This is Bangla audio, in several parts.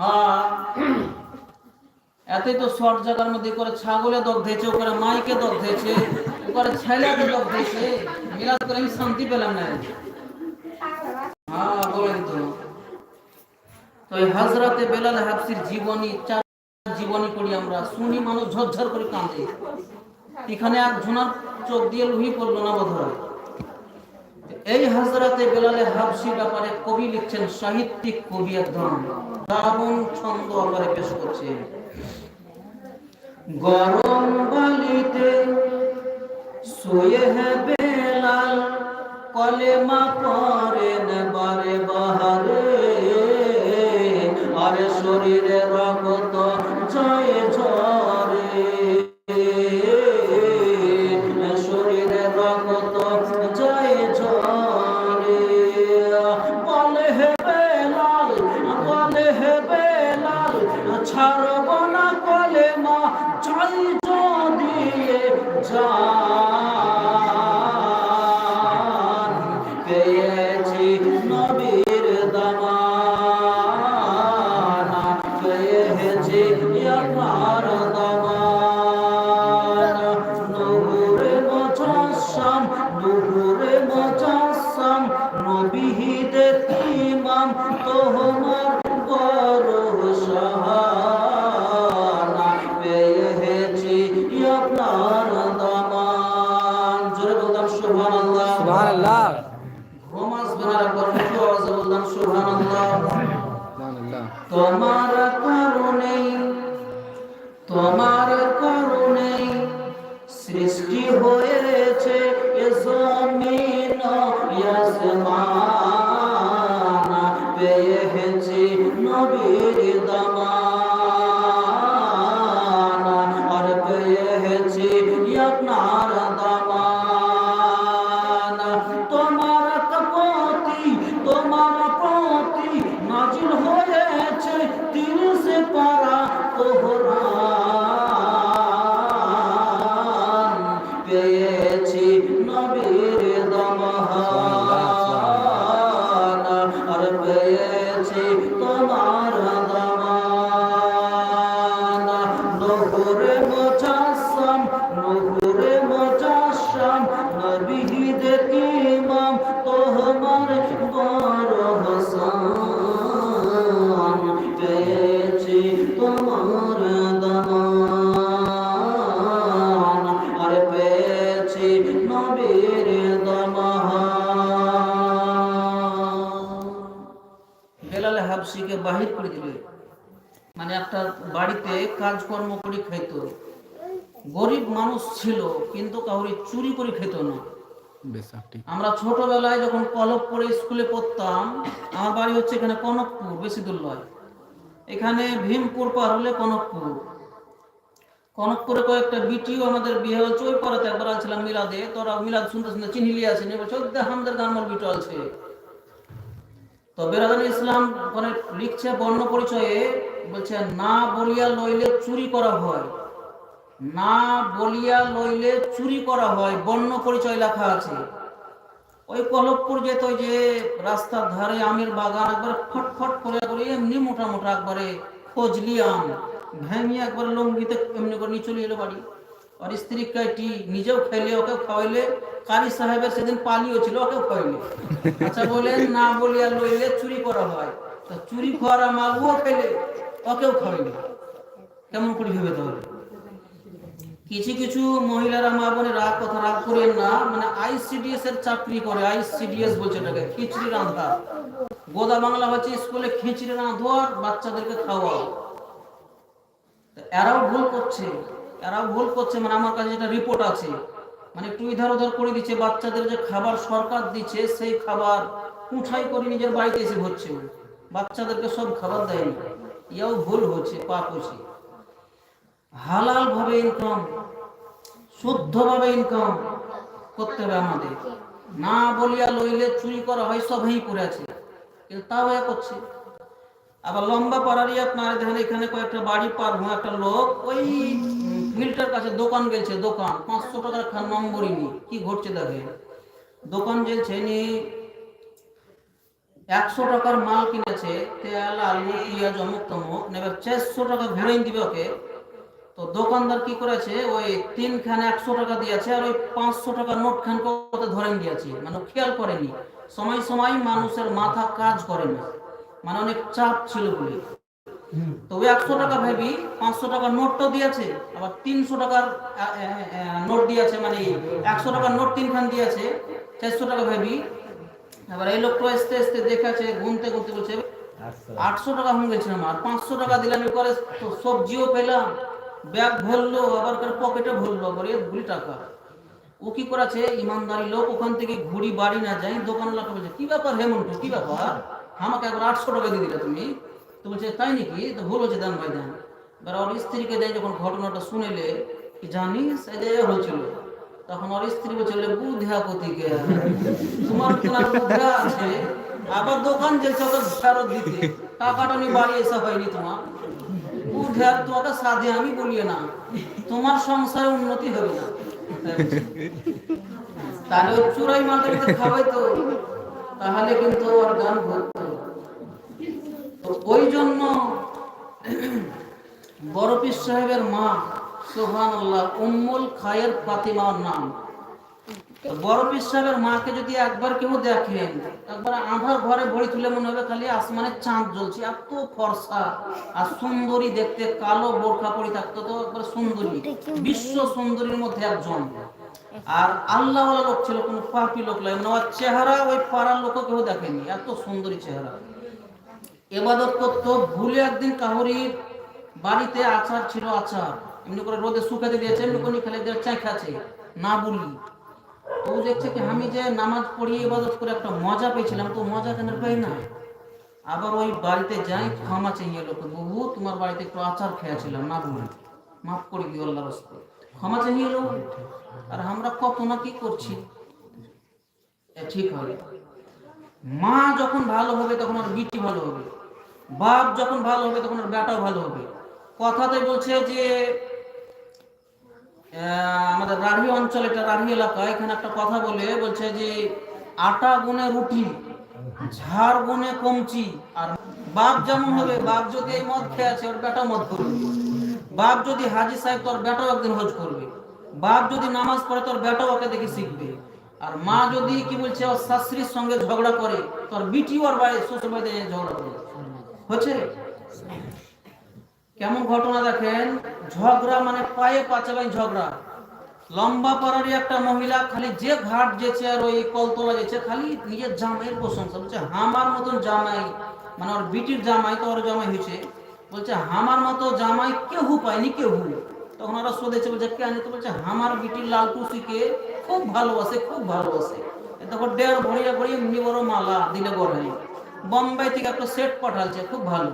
হ্যাঁ। এতই তো শর্ট জায়গার মধ্যে করে ছাগলে দগ দিয়েছে ওখানে মাইকে দগ দিয়েছে ওখানে ছেলেকে দগ দিয়েছে মিলাদ করে আমি শান্তি পেলাম না। হ্যাঁ বলেন তো। তো এই হাজরাতে বেলাল হাফসির জীবনী, চার জীবনী পড়ি আমরা, শুনি মানুষ ঝরঝর করে কাঁদে। এখানে এক ঝুনার চোখ দিয়ে লুহি পড়ল না বোধ হয় এই হাজরাতে বেলালে হাফসি ব্যাপারে কবি লিখছেন সাহিত্যিক কবি একদম দারুণ ছন্দ আকারে পেশ করছে। গরম বালিতে হে বেলাল, কলেমা করেন বারে বাহারে। আরে শরীরে देह्यत्मारा আসমান মুজাসসাম নহরে মুজাসসাম নবীদের ইমাম তোমার বড় হাসান। কাজকর্ম করে খেত। গরিব মানুষ ছিল কিন্তু কাউরি চুরি করে খেত না। আমরা ছোটবেলায় যখন কলপ পড়ে স্কুলে পড়তাম আমার বাড়ি হচ্ছে এখানে কনকপুর বেশি দূর নয় এখানে ভীমপুর পার হলে কনকপুর। কনকপুরে কয়েকটা বিটিও আমাদের বিয়ে হচ্ছে ওই পাড়াতে একবার আছিলাম মিলাদে। তোরা মিলাদ শুনতে শুনতে চিনলি আসেনি বলছে "ওই দেখ আমাদের গানমার বিটো আছে তো বেরাদান ইসলাম ওখানে লিখছে বর্ণ পরিচয়ে বলছে, না বলিয়া লইলে চুরি করা হয়। না বলিয়া লইলে চুরি করা হয়, বর্ণ পরিচয় লেখা আছে। ওই কলবপুর যেত যে রাস্তার ধারে আমের বাগান, একবার ফটফট করে করে এমনি মোটা মোটা একবারে খোঁজলি আম ভেঙে একবার লঙ্গিতে এমনি করে নিয়ে চলে এলো বাড়ি। আর স্ত্রী কাইটি নিজেও খাইলে ওকে খাওয়াইলে, কারি সাহেবের সেদিন পালিও ছিল, ওকেও খাওয়াইলে। আচ্ছা বলেন না বলিয়া লইলে চুরি করা হয়। তা চুরি খাওয়ার মাল ও খাইলে? ওকেও খাওয়াইলে। কেমন করে ভেবে তাহলে? কিছু কিছু মহিলারা মা বোনের রাগ কথা রাগ করেন না মানে আইসিডিএস এর চাকরি করে আইসিডিএস বলছে এটাকে, খিচড়ি রান্ধা গোদা বাংলা হচ্ছে স্কুলে খিচড়ি রাঁধো আর বাচ্চাদেরকে খাওয়াও। এরাও ভুল করছে, এরাও ভুল করছে মানে আমার কাছে যেটা রিপোর্ট আছে মানে একটু ইধার উধার করে দিচ্ছে, বাচ্চাদের যে খাবার সরকার দিচ্ছে, সেই খাবার উঠাই করে নিজের বাড়িতে এসে হচ্ছে বাচ্চাদেরকে সব খাবার দেয়নি। ইয়াও ভুল হচ্ছে পাপ হচ্ছে হালাল ভাবে ইনকাম শুদ্ধভাবে ইনকাম করতে হবে আমাদের। না বলিয়া লইলে চুরি করা হয়, সবই করে আছে। কিন্তু তাও এ করছে। আবার লম্বা পাড়ারই আপনার দেখেন, এখানে কয়েকটা বাড়ি পার হওয়া একটা লোক, ওই ফিল্টার কাছে দোকান গেছে দোকান। পাঁচশো টাকার খান নম্বরই নি কি ঘটছে দেখে দোকান গেছে নি একশো টাকার মাল কিনেছে তেল আলু পেঁয়াজ অমুক তমুক এবার চারশো টাকা ঘুরে দিবে ওকে। তো দোকানদার কি করেছে ওই তিনখানে একশো টাকা দিয়েছে আর ওই পাঁচশো টাকার নোট খান কত ধরেন দিয়েছে। মানে খেয়াল করেনি। সময় সময় মানুষের মাথা কাজ করে না। মানে অনেক চাপ ছিল বলে। তো ওই একশো টাকা ভেবি পাঁচশো টাকার নোটটাও দিয়েছে আবার তিনশো টাকার নোট দিয়েছে মানে একশো টাকার নোট তিনখান দিয়েছে চারশো টাকা ভেবি এবার এই লোকটা আসতে আসতে দেখাচ্ছে গুনতে গুনতে বলছে আটশো। টাকা হয়ে গেছিলাম আর পাঁচশো টাকা দিলাম করে সবজিও পেলাম ব্যাগ ভরলো আবার করে পকেটে ভরলো আবার এ ঘুরি টাকা। ও কি করেছে ইমানদারি লোক ওখান থেকে ঘুরি বাড়ি না যাই দোকান লোকটা বলছে কি ব্যাপার হেমন্ত কি ব্যাপার? আমাকে একবার আটশো টাকা দিয়ে দিলে তুমি? তো বলছে তাই নাকি? তো ভুল হচ্ছে দেন ভাই দেন। এবার ওর স্ত্রীকে দেয় যখন ঘটনাটা শুনেলে কি জানিস? এই হয়েছিল। তখন ওর স্ত্রী বলছে বুধা পতিকে তোমার তোমার বুধা আছে। আবার দোকান ওকে ফেরত দিতে। টাকাটা নিয়ে বাড়ি এসে হয়নি তোমার। বুধার তোমাকে সাধে আমি না। তোমার সংসারে উন্নতি হবে না। তাহলে খাওয়াই তো তাহলে কিন্তু ওর গান তো ওই জন্য বড় সাহেবের মা উম্মুল খায়ের ফাতিমার নাম। বড় মাকে যদি একবার কেউ দেখেন, একবার আধার ঘরে ভরি তুলে মনে হবে খালি আসমানের চাঁদ জ্বলছে, এত ফর্সা। আর সুন্দরী দেখতে কালো বোরখা পরি থাকতো তো, একবার সুন্দরী, বিশ্ব সুন্দরীর মধ্যে একজন। আর আল্লাহ লোক ছিল, কোনো পাপি লোক লাগে না চেহারা ওই পাড়ার লোক কেউ দেখেনি, এত সুন্দরী চেহারা। এবাদত করতো, ভুলে একদিন কাহরির বাড়িতে আচার ছিল আচার। এমনি করে রোদে শুকাতে দিয়েছে এমনি করে খেলে দিয়ে চাই খাচ্ছে। না বলি তো দেখছে কি আমি যে নামাজ পড়িয়ে ইবাদত করে একটা মজা পেয়েছিলাম, তো মজা কেন পাই না? আবার ওই বাড়িতে যাই, ক্ষমা চাইয়ে লোক বহু তোমার বাড়িতে একটু আচার খেয়েছিলাম, না বলি মাফ করে দিও আল্লাহ রাস্তে ক্ষমা চাইয়ে লোক। আর আমরা কত না কি করছি? ঠিক হবে। মা যখন ভালো হবে তখন আর বিটি ভালো হবে। বাপ যখন ভালো হবে তখন আর বেটাও ভালো হবে। কথাতে বলছে যে আমাদের রাঢ়ি অঞ্চল, এটা রাঢ়ি এলাকা, এখানে একটা কথা বলে, বলছে যে আটা গুনে রুটি, ঝাড় গুনে কমচি, আর বাপ যেমন হবে, বাপ যদি এই মদ খেয়ে আছে ওর বেটা মদ করবে বাপ যদি হাজি সাহেব, তোর বেটাও একদিন হজ করবে। বাপ যদি নামাজ পড়ে, তোর বেটাও ওকে দেখে শিখবে। আর মা যদি কি বলছে, ওর শাশুড়ির সঙ্গে ঝগড়া করে, তোর বিটি ওর বাড়ি শ্বশুর বাড়িতে ঝগড়া করে। হচ্ছে কেমন ঘটনা দেখেন? ঝগড়া মানে পায়ে পাচাবাই ঝগড়া। লম্বা পাড়ারই একটা মহিলা, খালি যে ঘাট যেছে আর ওই কলতলা যেছে খালি নিজের জামাইয়ের প্রশংসা। বলছে, হামার মতন জামাই মানে ওর বিটির জামাই তো ওর জামাই হয়েছে। বলছে, হামার মতো জামাই কেহু পায়নি, কেহু? তখন ওরা শোধেছে, বলছে কেন তো বলছে, হামার বিটির লাল টুসিকে খুব ভালোবাসে খুব ভালোবাসে। তখন দেড় ভরিয়া ভরিয়ে এমনি বড় মালা দিলে গড়াই বোম্বাই থেকে একটা সেট পাঠালছে, খুব ভালো।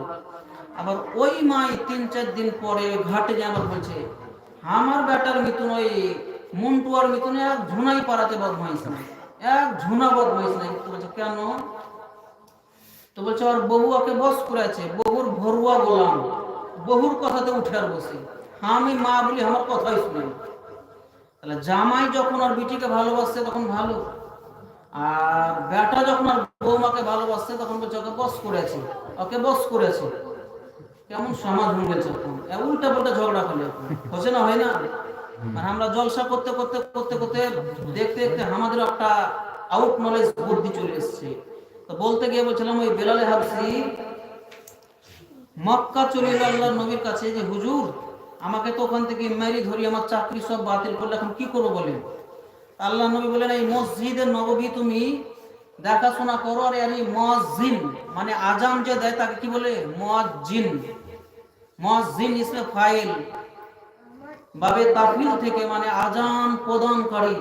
আবার ওই মাই তিন, চার দিন পরে ঘাটে যে আবার বলছে, আমার বেটার মিতুন ওই মন্টুয়ার মিতুন এক ঝুনাই পাড়াতে বদমাইশ নাই, এক ঝুনা বদমাইশ নাই। তো বলছে, কেন? তো বলছে, ওর বহু ওকে বস করেছে বহুর ভরুয়া গোলাম বহুর কথাতে উঠে আর বসে। আমি মা বলি আমার কথাই শুনে তাহলে জামাই যখন আর বিটিকে ভালোবাসছে তখন ভালো, আর বেটা যখন আর বৌমাকে ভালোবাসছে তখন বলছে, ওকে বস করেছে, ওকে বস করেছে। কেমন সমাজ উল্টা পাল্টা ঝগড়া করলে হচ্ছে না, হয় না? আমরা জলসা করতে করতে করতে করতে, দেখতে দেখতে আমাদের একটা আউট নলেজ বুদ্ধি চলে এসছে। তো বলতে গিয়ে বলছিলাম, ওই বেলালে হাবসি মক্কা চলে গেল আল্লাহ নবীর কাছে যে, হুজুর, আমাকে তো ওখান থেকে মেরি ধরি আমার চাকরি সব বাতিল করলে এখন কি করব বলেন? আল্লাহ নবী বলেন, এই মসজিদের নববী তুমি দেখাশোনা করো আর এই মসজিন মানে আজান যে দেয় তাকে কি বলে? মসজিন মসজিন ইসমে ফাইল। বাবে তাফিল থেকে মানে আজান প্রদানকারী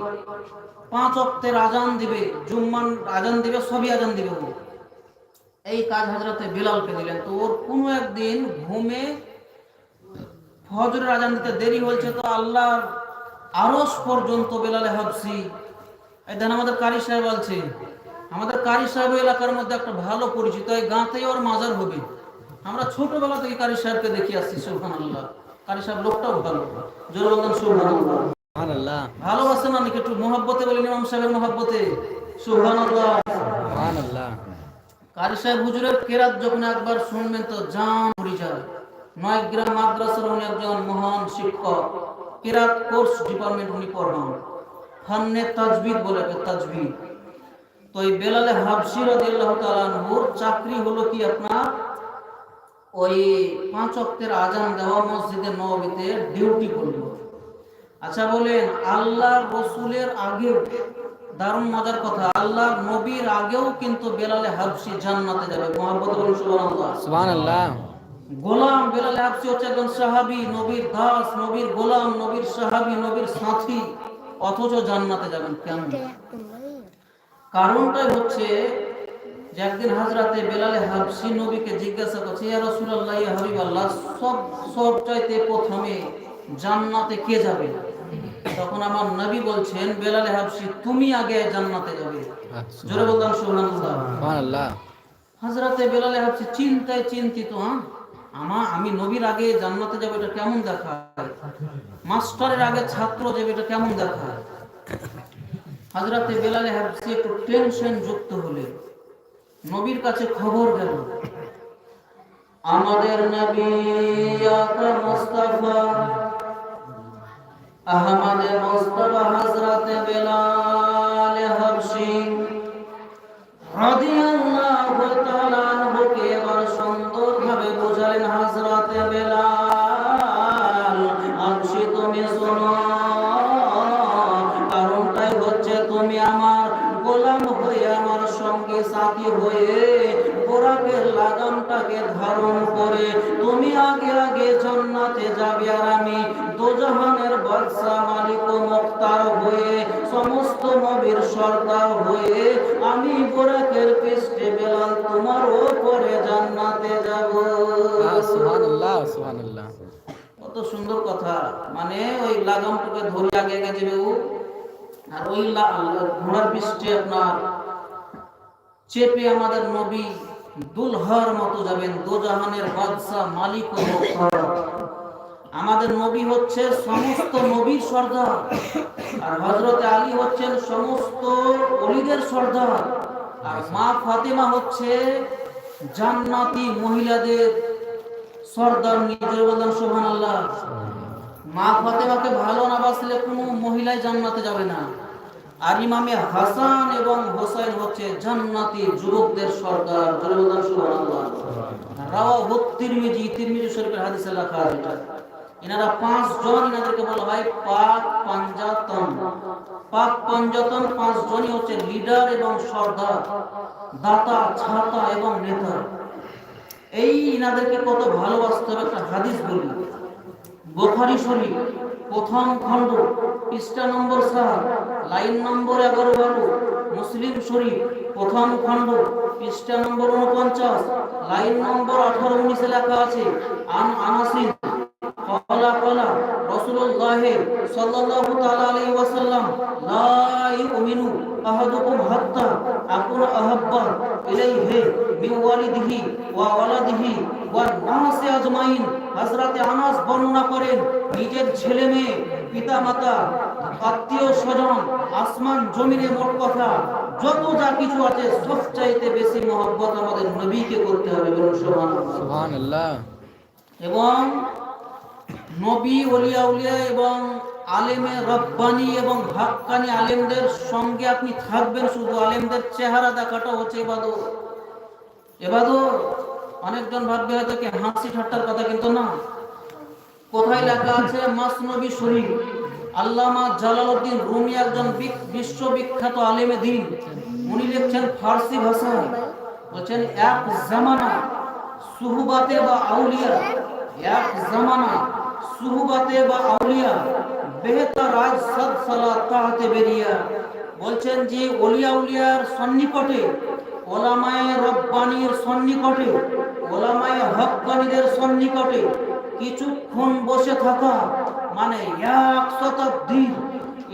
পাঁচ অক্টের আজান দিবে জুম্মান আজান দিবে, সবই আজান দিবে এই কাজ হাজরাতে বিলালকে দিলেন। তো ওর কোনো একদিন ঘুমে ফজরের আজান দিতে দেরি হয়েছে তো আল্লাহর আরস পর্যন্ত বেলালে হাবসি এই দেন আমাদের কারি সাহেব বলছে আমাদের কারি সাহেব এলাকার মধ্যে একটা ভালো পরিচিত এই গাঁতেই ওর মাজার হবে। আমরা ছোটবেলা থেকে কারি সাহেবকে দেখে আসছি সুলহান আল্লাহ কারি সাহেব লোকটাও ভালো। জোর বলতেন সুলহান আল্লাহ সুবহানাল্লাহ। ভালোবাসে না নাকি একটু মোহাব্বতে বলেন ইমাম সাহেবের মোহাব্বতে? সুলহান আল্লাহ কারি সাহেব হুজুরের কেরাত যখন একবার শুনবেন তো জান পড়ে যায়। নয় গ্রাম মাদ্রাসার উনি একজন মহান শিক্ষক। কেরাত কোর্স ডিপার্টমেন্ট উনি পড়ান। ফান্নে তাজবিদ বলে একটা তাজবিদ তো এই বেলালে হাবসি রাদিয়াল্লাহু চাকরি হলো কি আপনার? ওই পাঁচ অক্টের আজান দেওয়া মসজিদে নববীতে ডিউটি করল। আচ্ছা বলেন আল্লাহর রসুলের আগেও দারুণ মজার কথা আল্লাহর নবীর আগেও কিন্তু বেলালে হাবসি জান্নাতে যাবে। বলুন সুবহানাল্লাহ। সুবহান গোলাম বেলালে হাবসি হচ্ছে একজন সাহাবী নবীর দাস নবীর গোলাম নবীর সাহাবী নবীর সাথী অথচ জান্নাতে যাবেন কেন কারণটাই হচ্ছে যে একদিন হাজরাতে বেলালে হাবসি নবীকে জিজ্ঞাসা করছে ইয়া রাসূলুল্লাহ ইয়া হাবিবাল্লাহ সব সব চাইতে প্রথমে জান্নাতে কে যাবে? তখন আমার নবী বলছেন বেলালে হাবসি তুমি আগে জান্নাতে যাবে। জোরে বললাম সুবহানাল্লাহ। সুবহান আল্লাহ হাজরাতে বেলালে হাবসি চিন্তায় চিন্তিত হ্যাঁ আমা আমি নবীর আগে জান্নাতে যাবে এটা কেমন দেখায়? মাস্টারের আগে ছাত্র যাবে এটা কেমন দেখায়? হাজরাতে বেলালে হাবসি একটু টেনশন যুক্ত হলে নবীর কাছে খবর গেল, আমাদের নবী আকা মুস্তাফা, আহমদে মুস্তাফা হযরতে বেলাল হাবশি রাদিয়াল্লাহু তাআলা আনহুকে এবার সুন্দরভাবে বোঝালেন হযরতে বেলাল হাবশি তুমি শোনো। সঙ্গে হয়ে বোরাকের লাগামটাকে ধারণ করে তুমি আগে আগে জান্নাতে যাবে আর আমি দোজাহানের বাদশা মালিক ও মুক্তার হয়ে সমস্ত নবীর সর্দার হয়ে আমি বোরাকের পৃষ্ঠে বেলাল তোমার ওপরে জান্নাতে যাব। সুবহান আল্লাহ সুবহান আল্লাহ কত সুন্দর কথা। মানে ওই লাগামটাকে ধরে আগে আগে যাবে ও। আর ওই ঘোড়ার পৃষ্ঠে আপনার চেপে আমাদের নবী দুলহার মতো যাবেন, দোজাহানের বাদশা, মালিক ও। আমাদের নবী হচ্ছে সমস্ত নবীর সর্দার, আর হযরত আলী হচ্ছেন সমস্ত অলিদের সর্দার, আর মা ফাতেমা হচ্ছে জান্নাতি মহিলাদের সর্দার নিজের বললেন সোহান আল্লাহ মা ফাতেমাকে ভালো না বাসলে কোনো মহিলাই জান্নাতে যাবে না আর ইমামে হাসান এবং হোসেন হচ্ছে জান্নাতি যুবকদের সর্দার জোরে বললেন সোহান আল্লাহ রাওয়া হুত তিরমিজি তিরমিজি শরীফের হাদিসে লেখা আছে। এটা। এনারা পাঁচ জন এনাদেরকে বলা হয় পাক পাঞ্জাতন। পাক পাঞ্জাতন পাঁচ জনই হচ্ছে লিডার এবং সর্দার, দাতা, ছাতা এবং নেতা। এই ইনাদেরকে কত ভালোবাসতে হবে একটা হাদিস বলি। বোখারি শরীফ, প্রথম খণ্ড পৃষ্ঠা নম্বর সাত, লাইন নম্বর এগারো বারো, মুসলিম শরীফ, প্রথম খণ্ড, পৃষ্ঠা নম্বর উনপঞ্চাশ, লাইন নম্বর আঠারো উনিশে লেখা আছে, আন আনাসিন, কলা কলা, রাসূলুল্লাহ সাল্লাল্লাহু তাআলা আলাইহি ওয়াসাল্লাম, লা ইউমিনু আহাদুকুম হাত্তা আকুনা আহাব্বা ইলাইহি মিন ওয়ালিদিহি ওয়া ওয়ালাদিহি ওয়া নাসি আজমাইন। হযরতে আনাস বর্ণনা করেন, নিজের ছেলে মেয়ে পিতা মাতা আত্মীয় স্বজন আসমান জমিনে মোট কথা যত যা কিছু আছে সবচাইতে বেশি মহব্বত আমাদের নবীকে করতে হবে বলুন সুবহানাল্লাহ। এবং নবী ওলিয়া উলিয়া এবং আলেমে রব্বানি এবং হাক্কানি আলেমদের সঙ্গে আপনি থাকবেন শুধু। আলেমদের চেহারা দেখাটা হচ্ছে এবাদত। এবাদত অনেকজন ভাববে হয়তো কি হাসি ঠাট্টার কথা কিন্তু না। কোথায় লেখা আছে? মাসনবী শরীফ আল্লামা জালালউদ্দিন রুমি একজন বিশ্ববিখ্যাত আলেমে দিন। উনি লিখছেন ফার্সি ভাষায়। বলছেন, এক জামানা সুহুবাতে বা আউলিয়া, এক জামানা সুহুবাতে বা আউলিয়া বেহতার আজ সব সালা তাহাতে বেরিয়া। বলছেন যে ওলিয়া উলিয়ার সন্নিকটে, ওলামায়ে রব্বানির সন্নিকটে, ওলামায়ে হক্কানিদের সন্নিকটে কিছুক্ষণ বসে থাকা মানে এক শতাব্দীর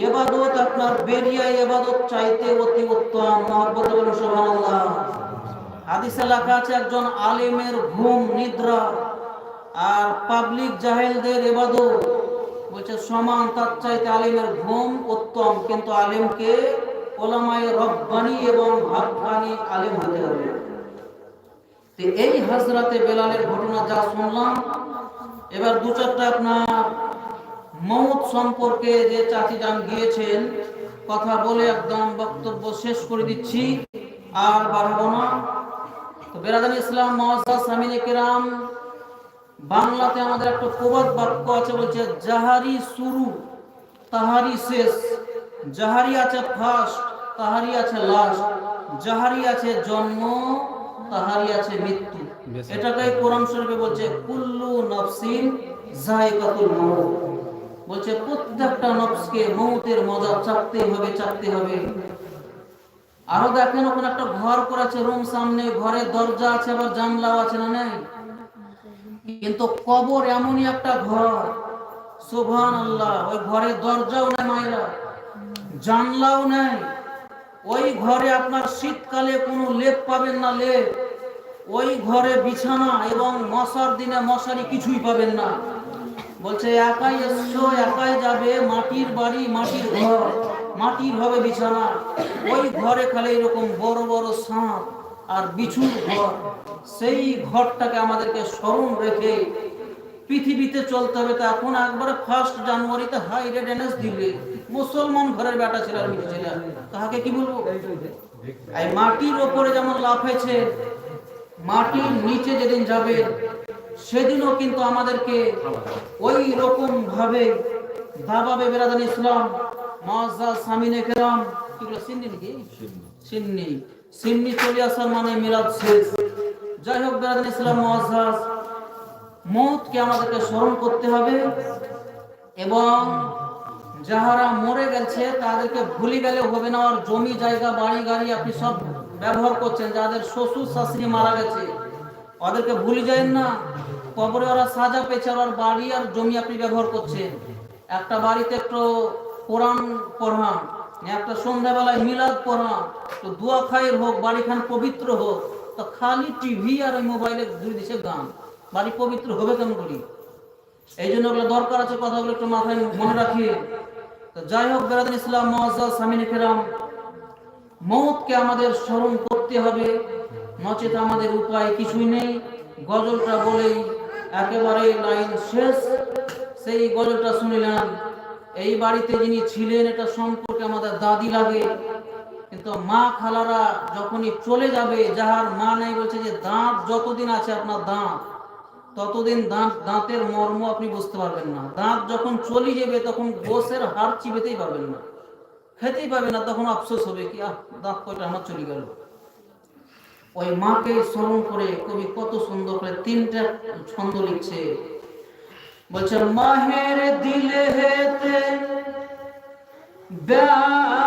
এবাদত আপনার বেরিয়া এবাদত চাইতে অতি উত্তম। মহব্বত বলুন সুবহানাল্লাহ। হাদিসে আছে, একজন আলেমের ঘুম, নিদ্রা আর পাবলিক জাহেলদের এবাদত। বলছে, সমান তার চাইতে আলেমের ঘুম উত্তম, কিন্তু আলেমকে ওলামায়ে রব্বানি এবং হাক্কানি আলেম হতে হবে। এই হাজরাতে বেলালের ঘটনা যা শুনলাম এবার দু চারটা আপনার মৌত সম্পর্কে যে চাচি যান গিয়েছেন, কথা বলে একদম বক্তব্য শেষ করে দিচ্ছি। আর বাড়াবো না। তো বেরাদান ইসলাম মহাজা সামিনে কেরাম, বাংলাতে আমাদের একটা প্রবাদ বাক্য আছে, বলছে যাহারি শুরু, তাহারি শেষ। যাহারি আছে ফার্স্ট তাহারি আছে লাস্ট যাহারি আছে জন্ম তাহারি আছে মৃত্যু। এটাকে কোরআন শরীফে বলছে কুল্লু নফসিন জায়কাতুল মউত। বলছে প্রত্যেকটা নফসকে মৌতের মজা চাপতে হবে চাপতে হবে। আরও দেখেন ওখানে একটা ঘর করেছে রুম সামনে ঘরে দরজা আছে আবার জানলাও আছে না নেই? কিন্তু কবর এমনই একটা ঘর। সোভান আল্লাহ ওই ঘরে দরজাও নেই মায়েরা জানলাও নেই। ওই ঘরে আপনার শীতকালে কোনো লেপ পাবেন না লেপ। ওই ঘরে বিছানা এবং মশার দিনে মশারি কিছুই পাবেন না। বলছে, একাই এসছো, একাই যাবে, মাটির বাড়ি, মাটির ঘর, মাটির হবে বিছানা। ওই ঘরে খালি এরকম বড় বড় সাপ আর বিছুর ঘর। সেই ঘরটাকে আমাদেরকে স্মরণ রেখে পৃথিবীতে চলতে হবে। তো এখন একবারে ফার্স্ট জানুয়ারিতে হাই রেড এনএস দিলে। মুসলমান ঘরের বেটা ছিল আর মেয়ে ছিল। তাহাকে কি বলব? এই মাটির ওপরে যেমন লাফেছে মাটির নিচে যেদিন যাবে, সেদিনও কিন্তু আমাদেরকে ওই রকম ভাবে দাবাবে বেরাদান ইসলাম মাজা সামিনে কেরাম। এগুলো সিন্নি নাকি? সিন্নি। সিন্নি চলে আসার মানে মিলাদ শেষ। যাই হোক, বেরাদান ইসলাম মহাজাজ মৌতকে আমাদেরকে স্মরণ করতে হবে এবং যাহারা মরে গেছে, তাদেরকে ভুলে গেলে হবে না আর জমি, জায়গা, বাড়ি, গাড়ি আপনি সব ব্যবহার করছেন, যাদের শ্বশুর, শাশুড়ি মারা গেছে। ওদেরকে ভুলে যায় না। কবরে ওরা সাজা পেয়েছে ওর বাড়ি আর জমি আপনি ব্যবহার করছেন। একটা বাড়িতে একটু কোরআন পড়ান, একটা সন্ধ্যাবেলায় মিলাদ পড়ান তো দোয়া খায়ের হোক, বাড়িখান পবিত্র হোক, তো খালি টিভি আর ওই মোবাইলে দুই দিছে গান। বাড়ি পবিত্র হবে কেমন করি এই জন্য ওগুলো দরকার আছে, কথাগুলো একটু মাথায় মনে রাখি। যাই হোক বেরাদিন ইসলাম মহাজাজ সামিন ফেরাম মৌতকে আমাদের স্মরণ করতে হবে। নচেত আমাদের উপায় কিছুই নেই। গজলটা বলেই একেবারে লাইন শেষ। সেই গজলটা শুনিলাম, এই বাড়িতে যিনি ছিলেন, এটা সম্পর্কে আমাদের দাদি লাগে। কিন্তু মা খালারা যখনই চলে যাবে, যাহার মা নেই, বলছে যে, দাঁত যতদিন আছে আপনার দাঁত ততদিন দাঁত, দাঁতের মর্ম আপনি বুঝতে পারবেন না। দাঁত যখন চলে যাবে, তখন গোসের চিবেতেই না। খেতেই পাবে না, তখন আফসোস হবে কি, আহ, দাঁত কয়টা আমার চলে গেল। ওই মাকে স্মরণ করে কবি কত সুন্দর করে তিনটা ছন্দ লিখছে। বলছে, মাহের দিলে হেতে ব্যথা